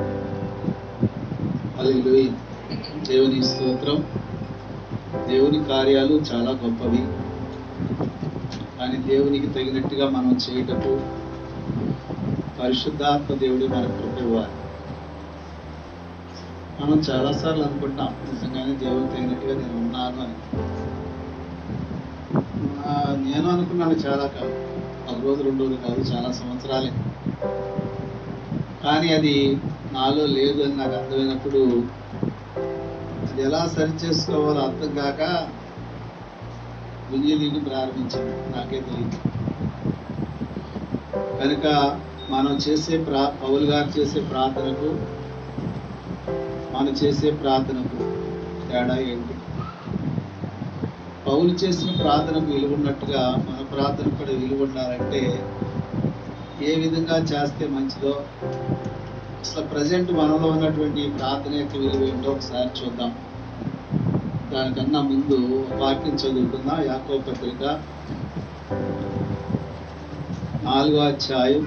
హల్లెలూయా దేవుని స్తోత్రం. దేవుని కార్యాలు చాలా గొప్పవి. కానీ దేవునికి తగినట్టుగా మనం చేయటకు పరిశుద్ధాత్మ దేవుడు మనకు కృప ఇవ్వాలి. మనం చాలాసార్లు అనుకుంటాం నిజంగానే దేవుడు తగినట్టుగా నేను ఉన్నాను అని. నేను అనుకున్నాను చాలా కాదు. ఒక రోజు రెండు రోజులు కాదు చాలా సంవత్సరాలే. కానీ అది నాలో లేదు అని నాకు అర్థమైనప్పుడు అది ఎలా సరి చేసుకోవాలో అర్థం కాక వినియోగించి ప్రారంభించాను నాకే తెలియదు. కనుక మనం చేసే ప్రా పౌలు గారు చేసే ప్రార్థనకు మనం చేసే ప్రార్థనకు తేడా ఏంటి? పౌలు చేసిన ప్రార్థనకు విలువ ఉన్నట్టుగా మన ప్రార్థన కూడా విలువ ఉండాలంటే ఏ విధంగా చేస్తే మంచిదో అసలు ప్రజెంట్ మనలో ఉన్నటువంటి ప్రార్థన యొక్క విలువ ఏంటో ఒకసారి చూద్దాం. దానికన్నా ముందు వాక్యం చదువుకుందాం. యాకో పత్రిక నాలుగో అధ్యాయం.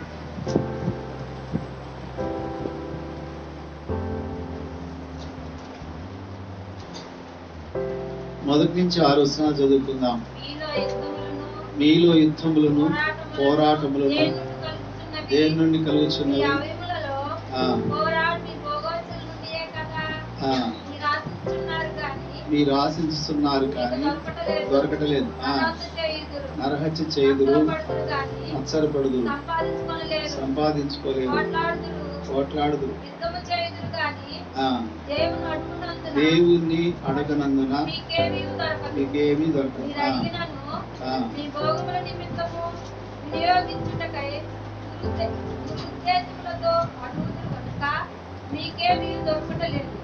మొదటి నుంచి ఆరు వచనాలు చదువుకుందాం. మీలో యుద్ధములను, మీలో యుద్ధములను పోరాటములను దేని నుండి కలుగుచున్నవి మీరు ఆశించుతున్నారు కానీ దొరకటలేదు. నరహత్య చేయుదురు. ఆ, దేవుని అడుగునందున దేవుణ్ణి అడగనందున మీకేమీ దొరకదు. వినియోగించుటకై అడుగుతురు మీకే మీకేమీ దొరకటలేదు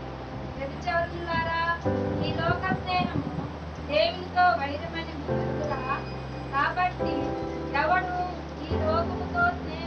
వ్యభిచారులారా ఈ లోక స్నేహము దేవునితో వైరమని గుర్తురా కాబట్టి ఎవడు ఈ లోకముతో స్నేహం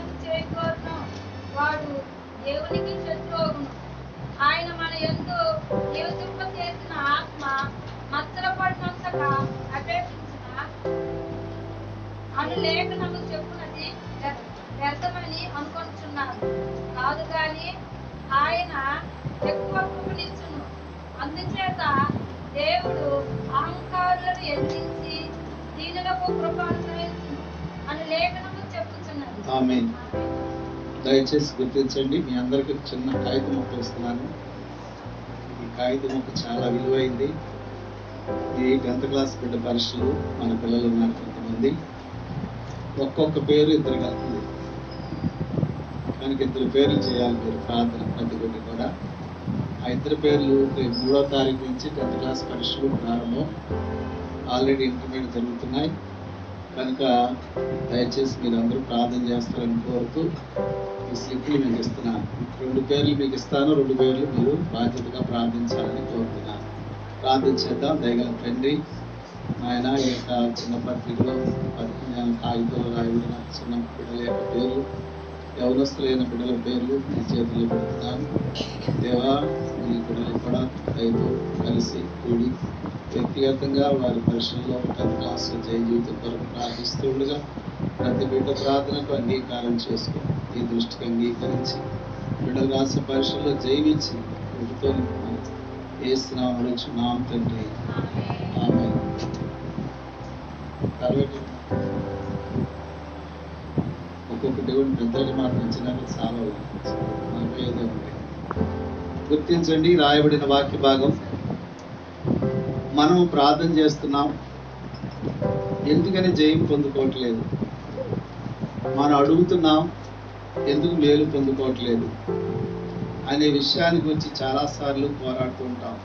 హెచ్చించి దీనులకు కృప అని లేఖనము చెప్పుచున్నది. ఆమేన్. దయచేసి గుర్తించండి మీ అందరికి చిన్న కాగితం మొక్క ఇస్తున్నాను. ఈ కాగితం మొక్క చాలా విలువైంది. ఈ టెన్త్ క్లాస్ బిడ్డ పరీక్షలు మన పిల్లలు ఉన్నారు కొంతమంది. ఒక్కొక్క పేరు ఇద్దరు కలుపుతుంది కనుక ఇద్దరు పేర్లు చేయాలి మీరు ప్రార్థన ప్రతి బిడ్డ కూడా. ఆ ఇద్దరు పేర్లు మూడో తారీఖు నుంచి టెన్త్ క్లాస్ పరీక్షలు ప్రారంభం. ఆల్రెడీ ఇంటర్మీడియట్ జరుగుతున్నాయి. కనుక దయచేసి మీరు అందరూ ప్రార్థన చేస్తారని కోరుతూ ఈ స్లిప్లు మీకు ఇస్తున్నాను రెండు పేర్లు మీకు ఇస్తాను. రెండు పేర్లు మీరు బాధ్యతగా ప్రార్థించాలని కోరుతున్నాను. ప్రార్థించేద్దాం దయగల తండ్రి ఆయన ఈ యొక్క చిన్న పత్రికలో పత్రిక కాగితంలో రాయబడిన చిన్న పిల్లల యొక్క పేర్లు యవనస్తులైన బిడ్డల పేర్లు నీ చేతుల్లో పెడుతున్నాను దేవా నీ బిడ్డలు కూడా ఐదు కలిసి కూడి వ్యక్తిగతంగా వారి పరిశ్రమలో పెద్ద క్లాస్లో జయ జీవితం కొరకు ప్రార్థిస్తూ ఉండగా ప్రతి బిడ్డ ప్రార్థనకు అంగీకారం చేసుకో ఈ దృష్టికి అంగీకరించి బిడ్డలు రాసిన పరీక్షల్లో జయించి వీటితో వేస్తున్నాం అడుగుచున్నాం తండ్రి. ఆమె ఒక్కొక్క దేవుని పెద్దలకి మాత్రం చాలా గుర్తించండి రాయబడిన వాక్య భాగం. మనం ప్రార్థన చేస్తున్నాం. ఎందుకని జయం పొందుకోవట్లేదు? మనం అడుగుతున్నాం ఎందుకు మేలు పొందుకోవట్లేదు? అనే విషయాన్ని గురించి చాలాసార్లు పోరాడుతూ ఉంటాం.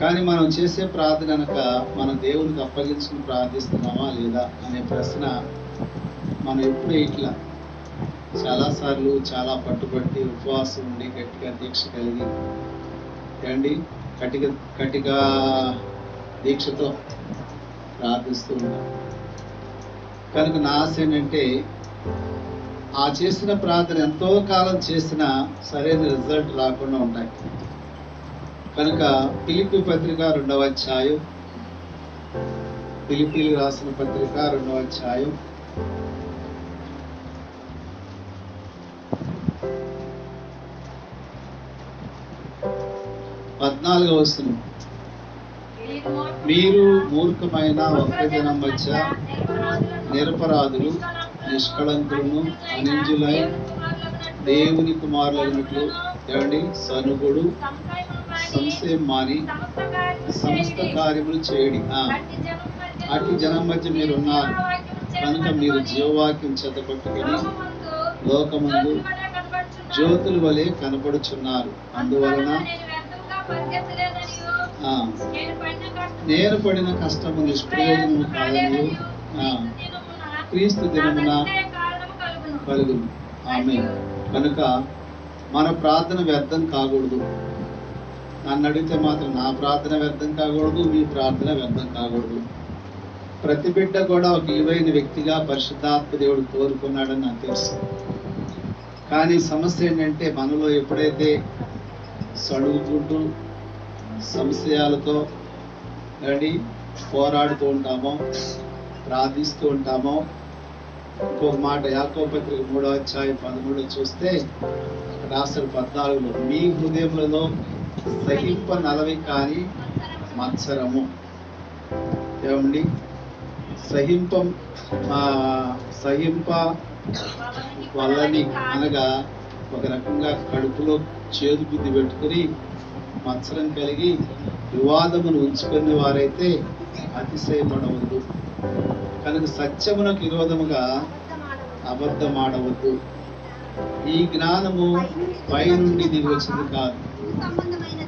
కానీ మనం చేసే ప్రార్థన కనుక మనం దేవునికి అప్పగించుకుని ప్రార్థిస్తున్నామా లేదా అనే ప్రశ్న మనం ఎప్పుడు ఇట్లా చాలాసార్లు చాలా పట్టుబట్టి ఉపవాసం ఉండి గట్టిగా దీక్ష కలిగి ఏమండి కటిక కటిక దీక్షతో ప్రార్థిస్తూ ఉన్నాం. కనుక నా ఆశ ఏంటంటే ఆ చేసిన ప్రార్థన ఎంతో కాలం చేసినా సరైన రిజల్ట్ రాకుండా ఉంటాయి. కనుక పిలిపి పత్రిక రెండవ అధ్యాయం పిలిపిలు రాసిన పత్రిక రెండవ అధ్యాయం పద్నాలుగో వస్తుంది మీరు మూర్ఖమైన ఒక్క జనం మధ్య నిరపరాధులు నిష్కళంకులను అనింజులై దేవుని కుమారులైనట్లు ఏమండి సనుగుడు సంశయం మాని సమస్త కార్యములు చేయడి. అటు జనం మధ్య మీరు ఉన్నారు కనుక మీరు జీవవాక్యం చెత్తపట్టుకొని లోకమందు జ్యోతుల వలె కనపడుచున్నారు. అందువలన నేను పడిన కష్టము నిష్ప్రయోజనము కాదని ఆ, క్రీస్తు దినమున కలుగును. ఆమె కనుక మన ప్రార్థన వ్యర్థం కాకూడదు. నన్ను అడిగితే మాత్రం నా ప్రార్థన వ్యర్థం కాకూడదు మీ ప్రార్థన వ్యర్థం కాకూడదు. ప్రతి బిడ్డ కూడా ఒక ఇవైన వ్యక్తిగా పరిశుద్ధాత్మ దేవుడు కోరుకున్నాడని నాకు తెలుసు. కానీ సమస్య ఏంటంటే మనలో ఎప్పుడైతే సడుగుతుంటూ సంశయాలతో రెడీ పోరాడుతూ ఉంటామో ప్రార్థిస్తూ ఉంటామో. ఇంకొక మాట యాకో పత్రిక మూడో అధ్యాయం పదమూడు చూస్తే రాష్ట్ర పద్నాలుగులో మీ హృదయంలో సహింప నలవి కాని మత్సరము. ఏమండి? సహింపం సహింప వల్లని అనగా ఒక రకంగా కడుపులో చేదు బుద్ధి పెట్టుకుని మత్సరం కలిగి వివాదమును ఉంచుకునే వారైతే అతిశయపడవద్దు. కనుక సత్యమునకు విరోధముగా అబద్ధమాడవద్దు. ఈ జ్ఞానము పై నుండి దిగి కాదు.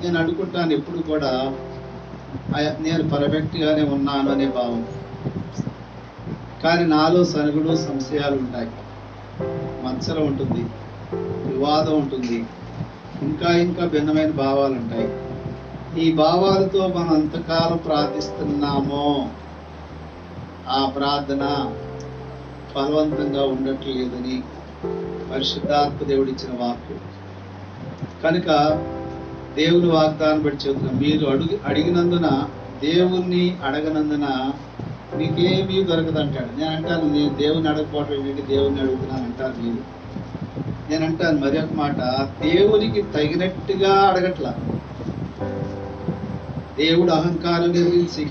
నేను అనుకుంటాను ఎప్పుడు కూడా నేను పర్ఫెక్ట్గానే ఉన్నాను అనే భావం. కానీ నాలో సనుగుడు సంశయాలు ఉంటాయి. మత్సరం ఉంటుంది. వివాదం ఉంటుంది. ఇంకా ఇంకా భిన్నమైన భావాలు ఉంటాయి. ఈ భావాలతో మనం ఎంతకాలం ప్రార్థిస్తున్నామో ఆ ప్రార్థన ఫలవంతంగా ఉండట్లేదని పరిశుద్ధాత్మ దేవుడిచ్చిన వాక్కు. కనుక దేవుని వాగ్దానం బట్టి చెబుతున్నాం. మీరు అడుగు అడిగినందున దేవుణ్ణి అడగనందున మీకేమీ దొరకదంటాడు. నేను అంటాను నేను దేవుని అడగకపోవటం ఏంటి? దేవుణ్ణి అడుగుతున్నాను అంటారు మీరు. నేను అంటాను మరి ఒక మాట దేవునికి తగినట్టుగా అడగట్ల. దేవుడు అహంకారం నిర్మించి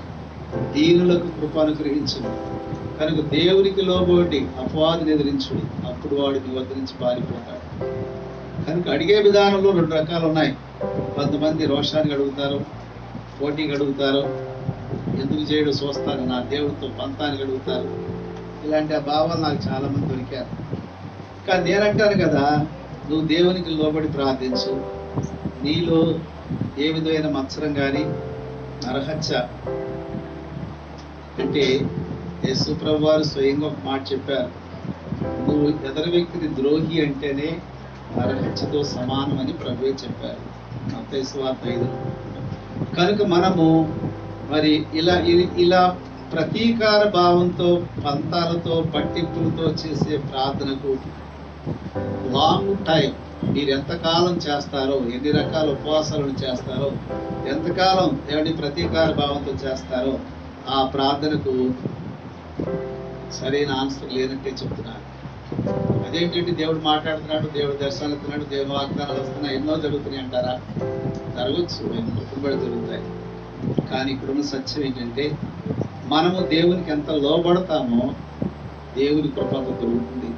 దీనులకు కృపానుగ్రహించుడు కనుక దేవునికి లోబోటి అపవాదిని ఎదిరించుడు. అప్పుడు వాడు నీ వద్ద నుంచి పారిపోతాడు. కనుక అడిగే విధానంలో రెండు రకాలు ఉన్నాయి. కొంతమంది రోషానికి అడుగుతారు పోటీకి అడుగుతారు. ఎందుకు చేయడం చూస్తాను నా దేవుడితో పంతానికి అడుగుతారు ఇలాంటి ఆ భావాలు నాకు చాలా మంది దొరికారు. కానీ నేనంటాను కదా నువ్వు దేవునికి లోబడి ప్రార్థించు. నీలో ఏ విధమైన మత్సరం కానీ నరహత్య అంటే యేసుప్రభు వారు స్వయంగా ఒక మాట చెప్పారు. నువ్వు ఇతర వ్యక్తిని ద్రోహి అంటేనే నరహత్యతో సమానమని ప్రభువే చెప్పారు. మత్తయి ఐదు. కనుక మనము మరి ఇలా ఇ- ఇలా ప్రతీకార భావంతో పంతాలతో పట్టింపులతో చేసే ప్రార్థనకు లాంగ్ టైం మీరు ఎంతకాలం చేస్తారో ఎన్ని రకాల ఉపవాసాలను చేస్తారో ఎంతకాలం ఏమండి ప్రతీకార భావంతో చేస్తారో ఆ ప్రార్థనకు సరైన ఆన్సర్ లేనట్టే చెప్తున్నారు అదేంటంటే దేవుడు మాట్లాడుతున్నాడు దేవుడు దర్శనాలు ఇస్తున్నాడు దేవుడు వాగ్దానాలు వస్తున్నాయి ఎన్నో జరుగుతున్నాయి అంటారా? జరగచ్చు కుటుంబాలు జరుగుతాయి. కానీ ఇక్కడున్న సత్యం ఏంటంటే మనము దేవునికి ఎంత లోబడతామో దేవుని కృప దొరుకుతుంది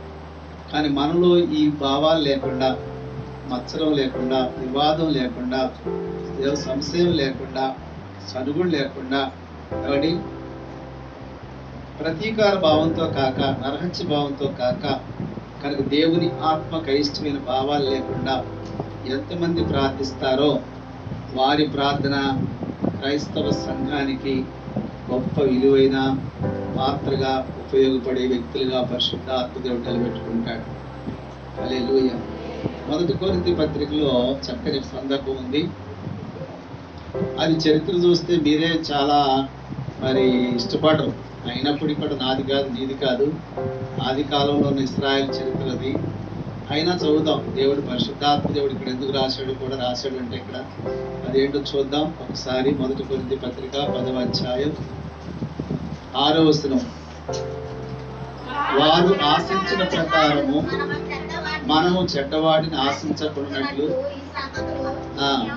కానీ మనలో ఈ భావాలు లేకుండా మత్సరం లేకుండా వివాదం లేకుండా దేవ సంశయం లేకుండా సనుగుడు లేకుండా కాబట్టి ప్రతీకార భావంతో కాక నరహత్య భావంతో కాక కనుక దేవుని ఆత్మ అయిష్టమైన భావాలు లేకుండా ఎంతమంది ప్రార్థిస్తారో వారి ప్రార్థన క్రైస్తవ సంఘానికి గొప్ప విలువైన పాత్రగా ఉపయోగపడే వ్యక్తులుగా పరిశుద్ధ ఆత్మదేవుడు నిలబెట్టుకుంటాడు. హల్లెలూయ. మొదటి కొరింథీ పత్రికలో చక్కని సందర్భం ఉంది. అది చరిత్ర చూస్తే మీరే చాలా మరి ఇష్టపడరు. అయినప్పటికీ కూడా నాది కాదు నీది కాదు. ఆది కాలంలో ఇస్రాయల్ చరిత్ర అది. అయినా చదువుదాం. దేవుడు పరిశుద్ధాత్మ దేవుడు ఇక్కడ ఎందుకు రాశాడు కూడా రాశాడు అంటే ఇక్కడ. అదేంటో చూద్దాం. ఒకసారి మొదటి కొరింథీ పత్రిక పదవ అధ్యాయం. ఆరో వచనం. వారు ఆశించిన ప్రకారము మనము చెడ్డవాడిని ఆశించకున్నట్లు ఆ.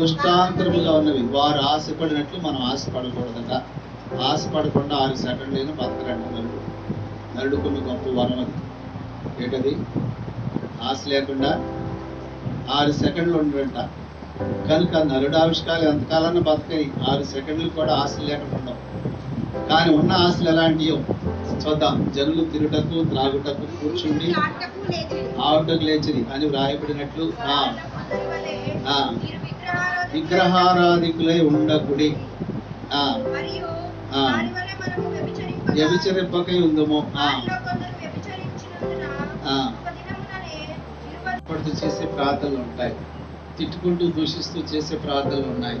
దుష్టాంతరముగా ఉన్నవి. వారు ఆశపడినట్లు మనం ఆశపడకూడదట. ఆశపడకుండా ఆరు సెకండ్లైన బతకరంట నరుడు నరుడుకున్న గొప్ప వరం అది. ఏంటది? ఆశ లేకుండా ఆరు సెకండ్లు ఉండడంట. కనుక నరుడు ఆవిష్కారాలు ఎంతకాలన్నా బతకాయి ఆరు సెకండ్లు కూడా ఆశ లేకుండా కానీ ఉన్న ఆశలు ఎలాంటియో చూద్దాం జనులు తిరుటకు త్రాగుటకు కూర్చుండి ఆవుటకు లేచిరి అని వ్రాయబడినట్లు ఆ ఆ. విగ్రహారాధికులై ఉండకుడి. ఆ. వ్యభిచరింపకై ఉందమో. ఆ. ఆ. పడుతూ చేసే ప్రార్థనలు ఉంటాయి. తిట్టుకుంటూ దూషిస్తూ చేసే ప్రార్థనలు ఉన్నాయి.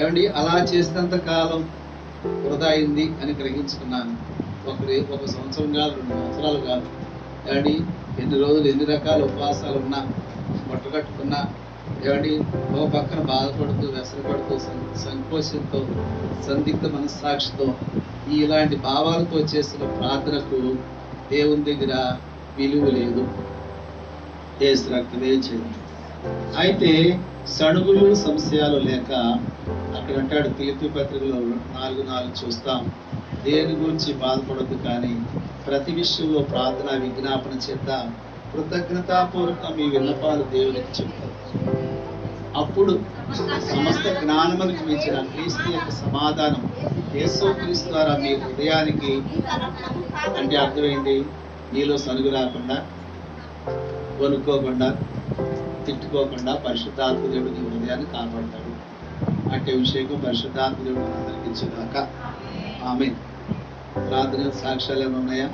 ఏమండి? అలా చేసినంత కాలం వృధా అయింది అని గ్రహించుకున్నాను. ఒకటి ఒక సంవత్సరం కాదు రెండు సంవత్సరాలు కాదు. ఏమండి ఎన్ని రోజులు ఎన్ని రకాల ఉపవాసాలు ఉన్నా మొట్టగట్టుకున్నా ఏమండి ఒక పక్కన బాధపడుతూ వెసరపడుతూ సం- సంకోచంతో సందిగ్ధ మనస్సాక్షితో ఇలాంటి భావాలతో చేసిన ప్రార్థనకు దేవుని దగ్గర విలువ లేదు. ఏ రక్తమే చేయండి. అయితే సణుగులు సంశయాలు లేక అక్కడ అంటాడు పిలిపి పత్రికలో నాలుగు నాలుగు చూస్తాం. దేని గురించి బాధపడద్దు కానీ ప్రతి విషయంలో ప్రార్థన విజ్ఞాపన చేత కృతజ్ఞతాపూర్వకం మీ విన్నపాలు దేవునికి చెప్తారు అప్పుడు సమస్త జ్ఞానమునికి మించిన క్రీస్తు యొక్క సమాధానం యేసో క్రీస్తు ద్వారా మీ హృదయానికి అంటే అర్థమైంది? నీలో సనుగు రాకుండా కొనుక్కోకుండా తిట్టుకోకుండా పరిశుద్ధాత్మ దేవుడు నీ హృదయాన్ని కాపాడతాడు. అట్టి అభిషేకం పరిశుద్ధాత్మ దేవుడు అందరికి ఇచ్చేదాకా. ఆమె ప్రార్థన సాక్ష్యాలు ఏమన్నాయా